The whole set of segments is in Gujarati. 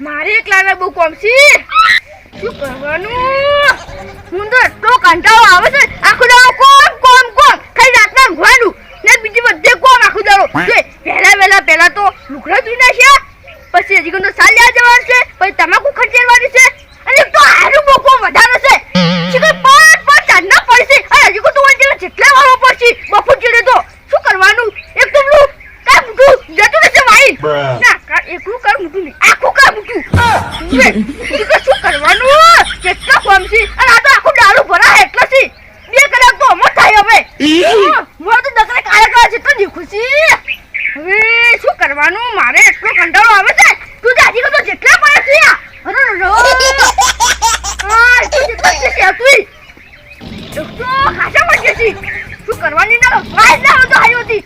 મારે એકલાને બહુ કોમ છે. શું કરવાનું? હું તો એટલો કંટાળો આવે છે. આખો દાડો કોમ કોમ કોમ. ખાલી રાતના ઊંઘવાનું ને બીજી બધે કોમ આખો દાડો. જે પહેલા વહેલા પહેલા તો લુકડા ધોઈ નાખ્યા. પછી હજી તો સાલ્યા જવાનું છે. પછી તમાકુ ખંચેરવાની છે. અને તો આનું બહુ કોમ વધારે છે. શીખર પાંચ પાંચ ચાંદના પડશે. અને હજી તો વચ્ચે જેટલા વાળો પડશે. બપોર ચીડે તો શું કરવાનું? એક તો પેલું કા મૂઠું જતું રહેશે વાઈન. ના એકલું કર મૂઠું નહીં. આખું શું કરવાનું? કેટલા કોમ છે અને આ તો આખું દારૂ ભરાય એટલે છે. બે કલાક તો અમર થાય હવે. મારે તો દકરે કાળા કાળા છે દીખું છે. હવે શું કરવાનું? મારે એટલો કંટાળો આવે છે. તું તો તો જેટલા પડે છે. અરે રો તું જેટલા છે છે તું એક તો ખાસા પડશે છે. શું કરવાની ના? વાય ના હતો. હારી હતી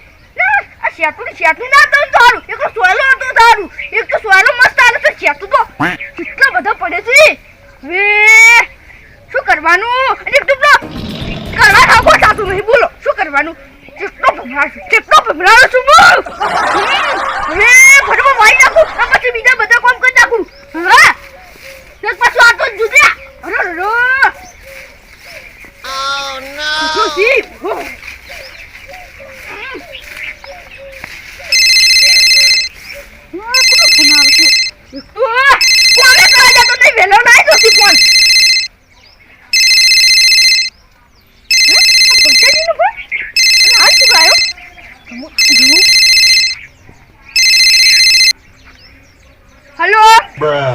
શેઠું ના હતું તો સારું. એક તો સોયલો હતો સારું. એક તો સોયલો મસ્ત આવે છે શેઠું તો કેટલા બધા પડે છે વે શું કરવાનું? અને પેલો કરવા નાખો સાતું નહીં, બોલો, શું કરવાનું? કેટલો ભમરાળ છું કેટલો ભમરાળ છું, બોલ હમ, હવે ફટાફટ વાઈ નાખું આ પછી બીજા બધા કામ કરી નાખું હા ને પાછું આ તો જુદા અરે રો Oh no! શું છી? હો. હા, કોનો ફોન આવે છે? એક તો કોને કરવા જતો નહીં, વહેલો ના આવ્યો છે ફોન. હે? આ પંચાયતીનો ફોન? અને આ શું આવ્યો? જુઓ, જુઓ. Hello Bruh.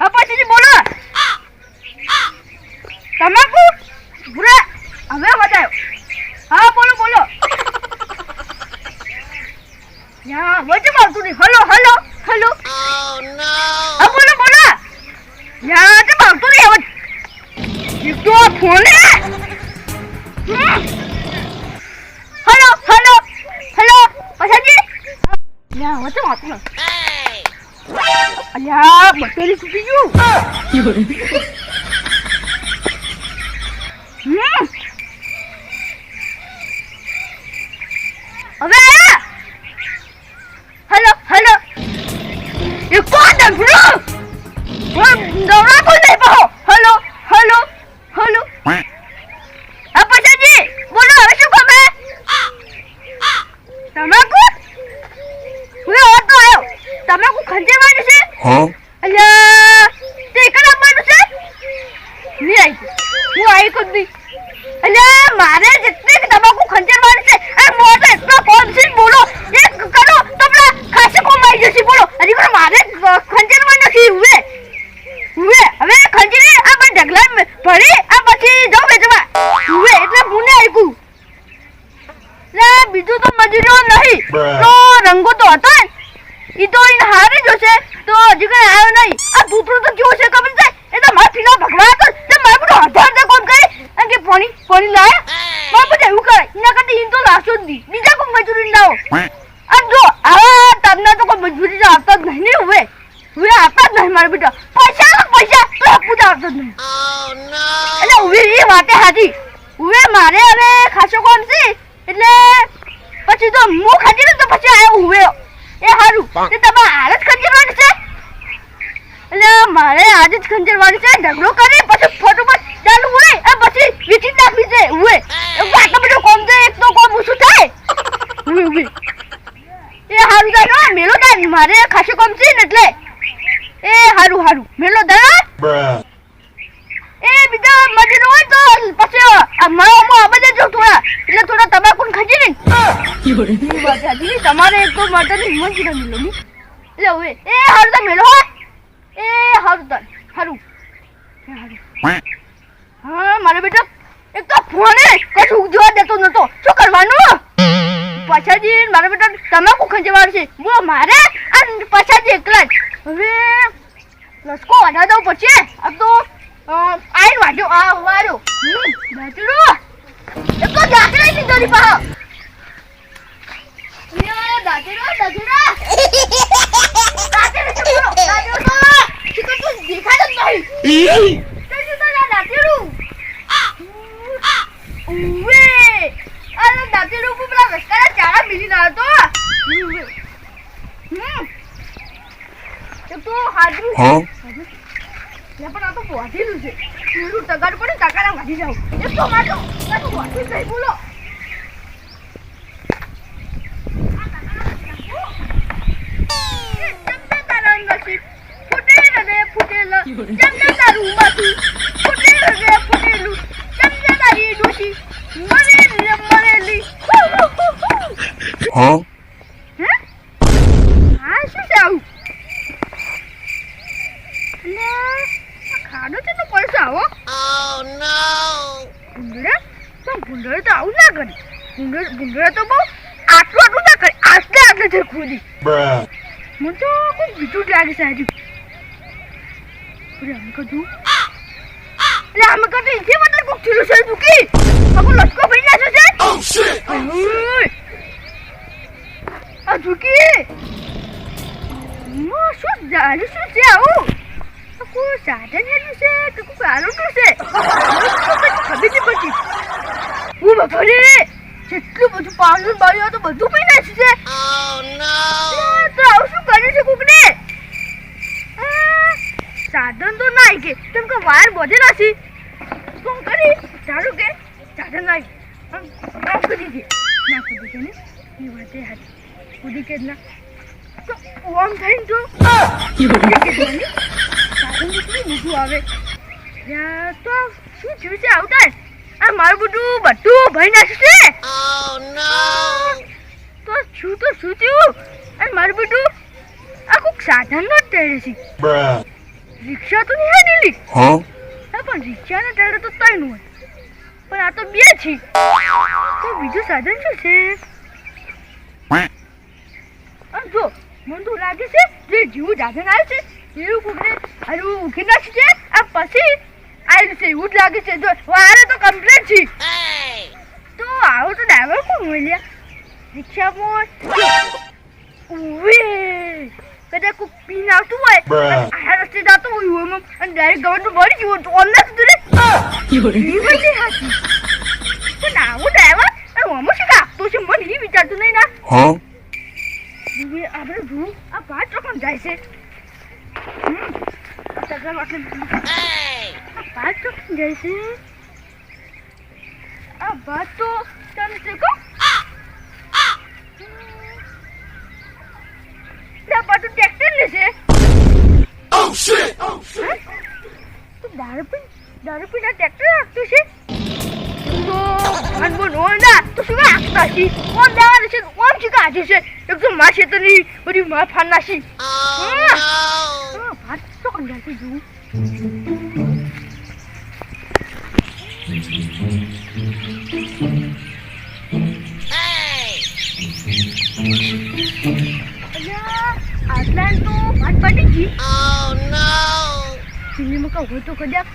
હા પછી બોલો તમાકુ ભૂરા હવે વધાયો હા બોલો બોલો યા વચ્ચે આવતું નહીં hello hello hello Oh no! હા બોલો બોલો યા તે આવતું નહીં હવે એક તો આ ફોન હે હમ. હલો હલો હલો પછાજી યા વચ્ચે આવતું નહીં Hey! અલ્યા બટેરી તૂટી ગયું નહીં અલ્યા મારે જેટલી તમાકુ ખંજરવાની છે. અને મોર તો એટલો કોમ છે ને બોલો. એક કરો તો પેલા ખાસી કોમ આવી જશે બોલો. હજી કોઈ મારે ખંજરવા નથી ઉવે. ઉવે હવે ખંજરી આ બે ઢગલા ભરી આ પછી જાઉં વેચવા. ઉવે એટલે મુને આવ્યું લે બીજું તો મજૂરીઓ નહીં. તો રંગો તો હતો ને. ઈ તો ઈને હારે જ તો હજી કઈ આવ્યો નહીં. આ ભૂતરું તો કેવું છે ખબર? છે ભગડા તો તે મારા બધું હજાર હજાર કોમ કરે? અને કે પાણી પાણી લાય? મારા બધું એવું કરે. એના કરતા ઈન તો લાશો જ નહીં. બીજા કોઈ મજૂરી લાવો. અને જો આવા તમને તો કોઈ મજૂરી આપતા જ નહીં ને હવે હવે આપતા જ નહીં મારા બેટા. પૈસા પૈસા. તો આપવું જ આવતો જ નહીં. Oh એટલે હવે એ વાતે હાજી હવે મારે હવે ખાસો કોમ છે? એટલે પછી તો હું ને તો પછી આયો હુવે એ સારું તે તમે હાલ જ ખંજરવાની છે એટલે મારે આજે જ ખંજરવાની છે ઝઘડો કરી પછી ફોટોમાં ચાલુ હોય અને પછી વીચી નાખી છે ઉવે. આટલો બધો કોમ છે એક તો કોમ ઓછું થાય. એ હારું થાય મેલો થાય મારે ખાસી કોમ છે ને એટલે. એ હારું હારું. મેલો થાય એ બીજા મજૂર હોય તો પછી આ અમો બધા જો થોડા એટલે થોડા તમાકુ ખાજી ને. તમારે એક તો મટન હિંમત નથી એટલે હવે એ હારું તો મેલો હો. એ, હારું તો હારું. હા, મારા બેટા, એક તો ફોને કશું જોવા દેતો નતો. શું કરવાનું? પછાજી, મારા બેટા તમાકુ ખંજવાનું છે? બો મારે અને પછાજી એકલા જ. હવે લસકો વાડા દઉં પછી. આ તો આઈ વાડ્યો આ હમ દાતરો એક તો દાતરો લીધો ની પાહો દાતરો દાતરો Huh? લે પણ આ તો બોધેલું છે. તગાડ પડે તગાડા વાગી જાવ એ તો માટો તો બોલો ચમચા તારા અંગથી ફૂટેલ રે ચમચા તારું ઉમાથી ફૂટેલ રે ફૂટેલું. ચમચા તારી ડોશી? મરેલી રે મરેલી? હે હા શું છે આવું? અને આ ખાડો છે તો પડશે આવો? Oh no! ભૂંડળે? પણ ભૂંડળે તો આવું ના કરે. ભૂંડળ ભૂંડળે તો બહુ આટલું આટલું ના કરે. આટલે આટલે છે ખોદી. Bruh. મને તો કોઈ બીજું જ લાગે છે હજુ. અરે અમે કદું એટલે અમે કદું ઇજે મતલબ કોક થયેલું છે દુકી આપણો લટકો ભરી નાખ્યો છે shit! આ દુકી માં શું જાડું શું છે આવું કોઈ સાધન હેલું છે કે કોઈ આરોટું છે ખબર નહીં પડતી હું બફરે જેટલું બધું પાણી બાળ્યું તો બધું પી નાખ્યું છે તો આવું શું કર્યું છે કોકને સાધન તો ના કે. કેમ કે વાયર બોધેલા છે શું કરી? ચાલુ કે? સાધન ના આવી ના કૂદી દે ના કૂદી દે ને એ વાતે એ કૂદી કે ના તો ઓમ થઈને તો. સાધન કેટલું મોટું આવે. તો શું થયું છે આવતા આ મારું બધું બધું ભરી નાખ્યું છે. તો શું તો શું થયું? અને મારું બધું આ કોઈક સાધનનો જ ટેરે છે. રિક્ષા તો નહીં હાડેલી હા? હા પણ રિક્ષાના ટેરે તો ત્રણ હોય. પણ આ તો બે છે. તો બીજું સાધન શું છે? આમ જો મને તો લાગે છે જે જેવું સાધન આવે છે એવું કોકને હારું ઉખી નાખી છે આ પછી આવી છે એવું જ લાગે છે. જો વારે તો કમ્પ્લેટ છે. તો આવો તો ડ્રાઈવર કોણ મળ્યા રિક્ષા રિક્ષામાં ઉવે! કદાચ કોક પીન આવતું હોય આ રસ્તે જતો હોય એમાં અને ડાયરેક્ટ ગવર્મેન્ટ મળી ગયો તો અમને કીધું રે એ બધી હાચી પણ આવો ડ્રાઈવર? અને આમાં શું આપતો છે મને એ વિચારતું નહીં ના. આપણે જોવું આ પાંચ ચોકન જાય છે. હમ. આ સગા માટલે Hey! આ ભાત તો કેમ જાય છે. આ ભાત તો તને છે કો લે પાછું ટ્રેક્ટર લેશે Oh shit! Oh હે? તો દારૂ પી દારૂ પીને ટ્રેક્ટર રાખતું છે અનબો નો ના તો શું રાખતા છે? કોણ દેવા છે કોણ છે કાઢી છે? એકદમમાં નહીં બધી માં ફાન! આ ભાત તો છે જોવું આટલા તો ભાત પડી ગઈ. Oh no! પેલીમાં કહું હોય તો કદાચ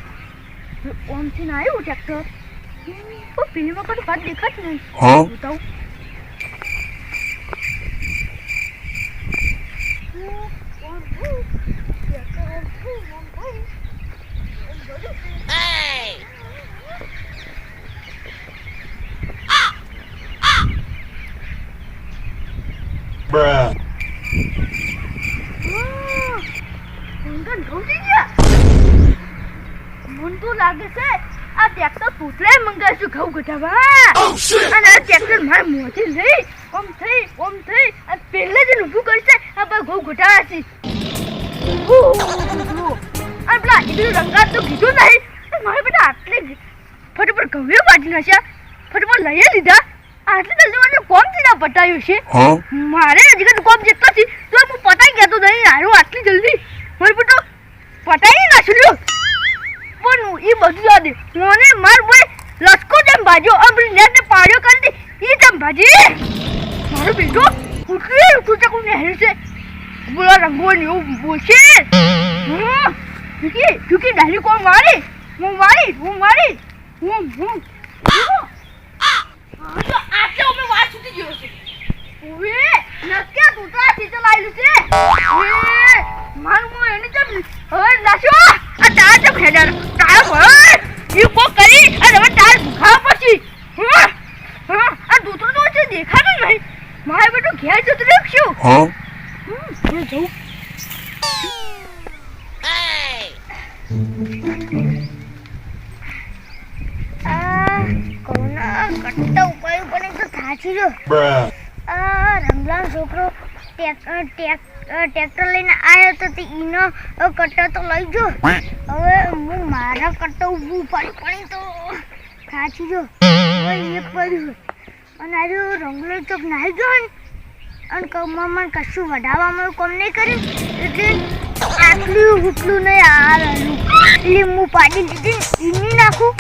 ઓમથી ના આવ્યું ટ્રેક્ટર પણ પેલીમાં કશું ભાત દેખાતું નહીં Huh? બતાવું Hey! Bruh. મન તો લાગે છે. આ ટ્રેક્ટર પૂતળે મંગાવીશું ઘઉં કઢાવવા Oh અને આ ટ્રેક્ટર મારા મોંથી લઈ ઓમ થઈ ઓમ થઈ અને પહેલે જ ઊભું કરશે આ પર ઘઉં ઘટાડા છે અને પેલા એટલું રંગાત તો કીધું નહીં મારે બેટા આટલે ફટાફટ ઘઉં બાજી નાખ્યા. ફટાફટ લઈ લીધા. આટલી જલ્દી મને કોમથી ના પટાયું છે? મારે હજી કોમ જેટલો છે તો હું પતાઈ ગયા તો નહીં આટલી જલ્દી. મારે બેટો પતાઈ નાખ્યું. પણ ઈ બધું યાદ મને માર ભાઈ, લસકો જેમ ભાજ્યો અમરી ને પાડ્યો કરી એ જેમ ભાજી. મારો બેટો ઉઠી ઉઠી ચકુ ને હેર બોલા રંગો ને એવું બોલશે. ચૂકી ચૂકી ડાલી કોણ મારી? હું મારી હું મારી. હું હું. તો આટલે અમે વાત સુધી ગયો છે. લાયેલું છે. મારું હું એને જેમ હવે લાશો આ તાર જેમ ખેડાર. તાર ભર ઈ કો કરી અને હવે તાર ભૂખા પછી. હા. હા. આ દૂધો તો છે દેખાતું નહીં. મારે બેટો ઘેર જતું રાખ્યું. Huh? હું જઉં કટ્ટા ઉપાય પણ તો થાચી જો. Bruh. છોકરો ટેક- ટ્રેક્ટર લઈને આવ્યો તો તે ઈનો કટ્ટો તો લઈ જો હવે હું મારા કટ્ટો ઊભું પડી પડી તો ખાચી જો. એક પડ્યું અને આજે રંગલો ચોક નાહી ગયો ને, અને કમરમાં કશું વઢાવવામાં કોમ નહીં કર્યું. એટલે આટલું હુટલું નહીં, આ રહ્યું લીંબુ પાડી દીધી ઈની નાખું.